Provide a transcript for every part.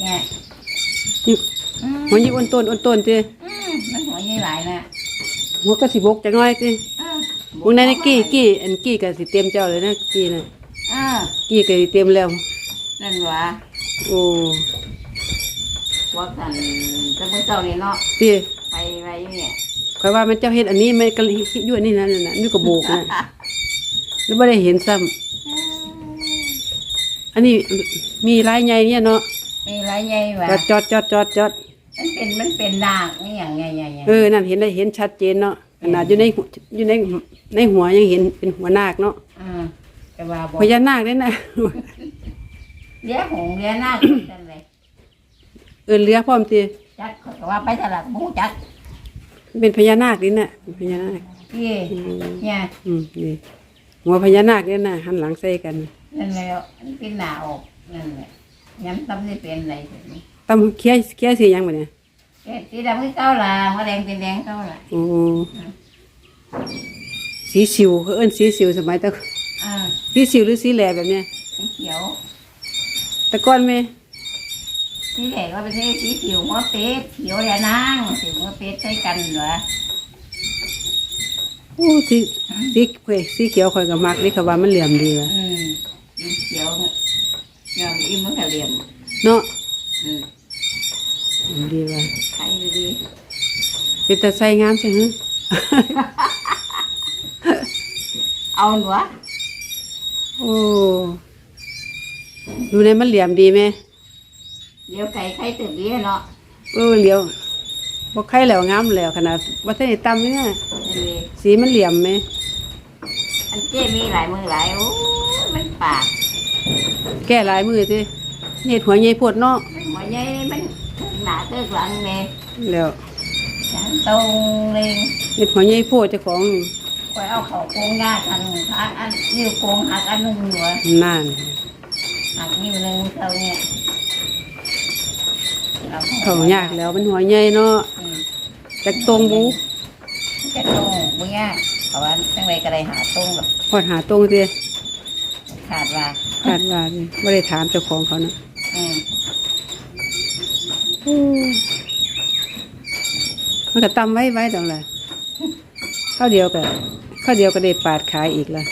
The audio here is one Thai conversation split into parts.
เนี่ยนี่อืมหัวยี่อ้วนต้นอ้วนต้นติอืมมันหัวใหญ่หลายนะหัวก็สิบกจักหน่อยติอ่าพวกนั้นนี่กี้กี้อันกี้ก็สิเต็มเจ้าเลยนะกี้น่ะอ่ากี้ก็สิเต็มแล้ว นั่นหวะโอ้ว่ากันจะเมื่อเจ้านี่เนาะติไปไปอยู่เนี่ยข่อยว่ามันเจ้าเฮ็ดอันนี้มันก็อยู่อันนี้นั่นน่ะนี่ก็โบกนะแล้วบ่ได้เห็นซ้ำอันนี้มีลายใหญ่เนี่ยเนาะ มีหลายใหญ่หวะจอดจอดจอดจอดมันเป็นมันเป็นนางนี่อย่างไงไงไงเออนั่นเห็นได้เห็นชัดเจนเนาะขนาดอยู่ในหัวอยู่ในในหัวยังเห็นเป็นหัวนาคเนาะอ่าแต่ว่าบอกพญานาคได้นะเลี้ยหงเลี้ยนาคจังเลยเออเรือพร้อมทีจักเขาก็ว่าไปตลาดหมูจักเป็นพญานาคนี่น่ะเป็นพญานาคพี่เนี่ยอืมนี่หัวพญานาคนี่น่ะหันหลังใส่กันนั่นแหละมันเป็นหนาออกนั่นแหละ ย้ำตำนี่เป็นอะไรแบบนี้ตำเคี้ยเคี้ยสีหยังบ่เนี่ยแกสีดำคือเก้าละมะแดงเป็นแดงเก้าละโอ้สีสิวเขาเอิ้นสีสิวสมัยแตะอ่าสีสิวหรือสีแหลแบบเนี้ยสีเขียว แต่ก่อนแม่สีแดงก็เป็นสีสีเขียวหัวเป็ดเขียวแดงนางสีหัวเป็ดใช้กันเหรอโอ้สีสีเว้ยสีเขียวข่อยก็มักนี่เขาว่ามันเหลี่ยมดีว่ะอืมสีเขียวเนี่ย อิ่มมันก็เหลี่ยมเนาะอืมเหลี่ยมดีว่ะใครดีเป็นตาใส่งามใช่ไหมเอาหนูวะโอ้ดูในมันเหลี่ยมดีไหมเดี๋ยวไก่ไข่ตื่นดีเนาะเออเหลียวบอกใครแล้วงามแล้วขนาดว่าท่านได้ตำเนี่ยนี่สีมันเหลี่ยมไหมอันเจ้มีหลายมือหลายโอ้ยมันปาก แก้หลายมือสิเน็ดหัวใหญ่ปวดเนาะมันหัวใหญ่มันหนาเกิกหลังเนี่ยแล้วฉันตรงเลยเน็ดหัวใหญ่ปวดเจ้าของคอยเอาเขาโกงยากอันหักอันนิ้วโกงหักอันหนึ่งหัวนั่นหักนิ้วหนึ่งเท่าเนี่ยอเขายากแล้วมันหัวใหญ่เนาะอืมจากตรงบุจะตรงบุญยากเพราะว่าจังไรก็ได้หาตรงแบบพอดหาตรงสิ ขาดว่าคาดว่าสิไม่ได้ถามเจ้าของเขานะอืมมันก็ตำไว้ไว้ตรงไหนข้าวเดียวกันข้าวเดียวก็ได้ปาดขายอีกละ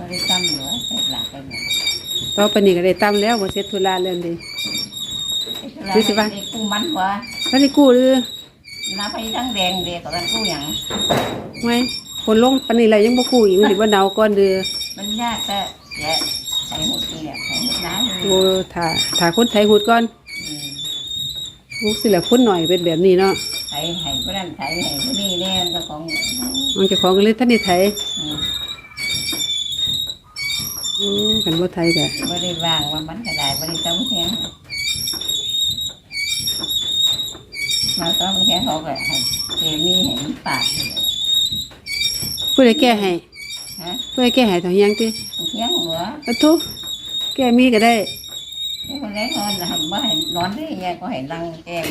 บริกรรมหรือว่าเสร็จหลักไปหมดต่อไปนี้ก็ได้ตำแล้วบ่เสร็จธุระเรื่องดี รู้สึกว่ากูมันกว่าแล้วได้กู้หรือน้ำไปทั้งแดงเด็กกับกูอย่างไง คนลงปานนี้แล้วยังบ่กู้อีกมันสิบ่เดาก่อนเด้อมันยากแต่แกะใส่หุดนี่แหละใส่หุดน้ำเลยโอ้ถ้าถ้าคนไทยหูดก่อนอืมลูกสิละคนหน่อยเป็นแบบนี้เนาะใส่ให้พวกนั้นใส่ให้พวกนี้แน่มันก็ของมันเจะของก็เลยท่านนี่ไทยอืมอือกันบ่ไทยก็บริวางว่ามันก็ได้บริกรรมเพียงมาต้องแค่เขาก็ให้เจมี่เห็นปากเลย ผู้ใดแก้ให้ฮะผู้ใดแก้ให้เท่าเฮียงติเพียงหัวอะทุแก้มีก็ได้ที่คนเล็กนอนทำว่าให้นอนได้ยังไงก็ให้นั่งแก้ม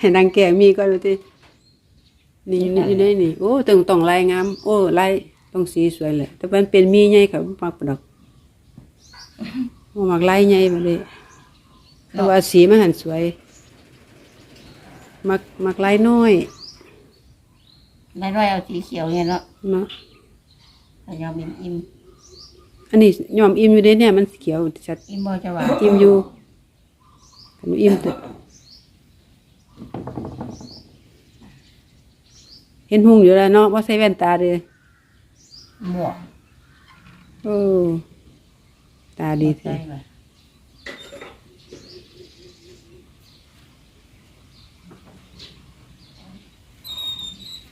ให้นางแก้มีก่อนดูตินี่นี่อยู่ในนี่ โอ้ต้องต้องลายงาม โอ้ลายต้องสีสวยเลย แต่มันเป็นมีใหญ่ก็บ่มักปานดอกบ่มักลายใหญ่มาเลยแต่ว่าสีมันหันสวย มักมักลายน้อย ไม่ร้อยเอาสีเขียวเนี่ยเนาะเนาะพยายามอิ่มอันนี้ยอมอิ่มอยู่เด้เนี่ยมันเขียวชัดอิ่มบ่จะว่าอิ่มอยู่ขนมอิ่มตัวเห็นหุงอยู่แล้วเนาะว่าใส่แว่นตาเด้อหมวกโอ้ตาดีใช่แท้ ป่ะ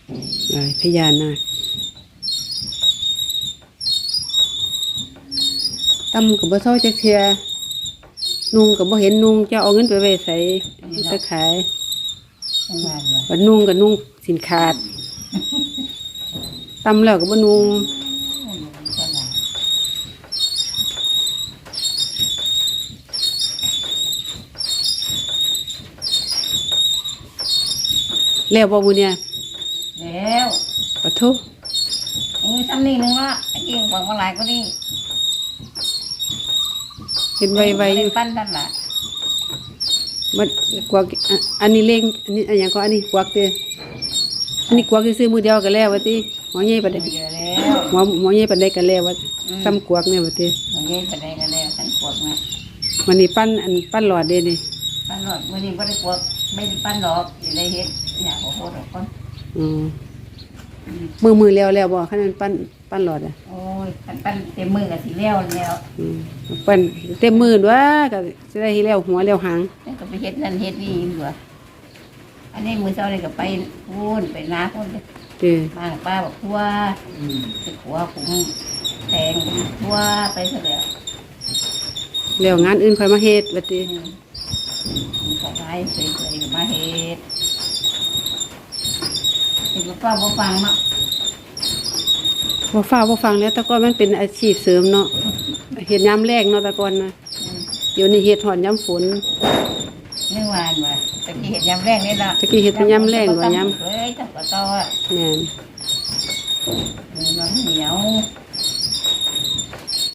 ห ลายพญานาคตำกับบ่เท่าจักเทียนุงกับบ่เห็นนุงจะเอาเงินไปไว้ใส่ไปขายทั้วนว่ะนุงกับนุงสินขาดตำแล้วกับบ่นุงก็หลายแล้วบ่มื้อเนี่ย แล้วปะทุมีซ้ำนี่หนึงละไอ้เก่งกว่ามาหลายก็นี่เห็นไวๆอยู่ปั้นนั่นล่ะมันกวักอะอันนี้เล่งอันนี้อันอย่างก็อันนี้กวักเตอันนี้กวักซื้อมือเดียวกันแล้ววะติหมอใหญ่ปานใดเยอะแล้วหมอหมอใหญ่ปานใดกันแล้ววะซ้ำกวักเนี่ยวะติมันเย็นไปได้กันแล้วฉันปวดนะวันนี้ปั้นอันปั้นหลอดเด้นี่ปั้นหลอดวันนี้ไม่ได้ปวดไม่ได้ปั้นหรอกอยู่ในเฮ็ดอยากขอโทษหรอกก่อน อืมมือมือแล้วแล้วบ่คันนั้นปั้นปั้นหลอดอะโอ้ยปั้นปั้นเต็มมือกับสีแล้วแล้วอืมปั้นเต็มมือด้วยก็สิได้ให้แล้วหัวแล้วหาง แล้วก็ไปเฮ็ดนั่นเฮ็ดนี่อยู่อะอันนี้มือเช้าเลยก็ไปพูนไปนาพูนไปเด้อบ้านป้าบอกทั่วไปขัวขุมแทงทั่วไปเสร็จแล้วแล้วงานอื่นค่อยมาเฮ็ดบัดนี้อืมมีขอไม้สวยๆมาเฮ็ดเห็นว่า ป้าบ่ฟังเนาะบ่ฟ้าบ่ฟังแล้วแต่ก่อนมันเป็นอาชีพเสริมเนาะเฮ็ดยามแรกเนาะแต่ก่อนนะอืมเดี๋ยวนี้เฮ็ดหอนยามฝน เรื่องวานว่ะตะกี้เห็ดยำแรงนี่ละตะกี้เฮ็ดเป็นยำแรงกว่ายำเฮ้ยจับกระต้ออะแม่นมันเหนียว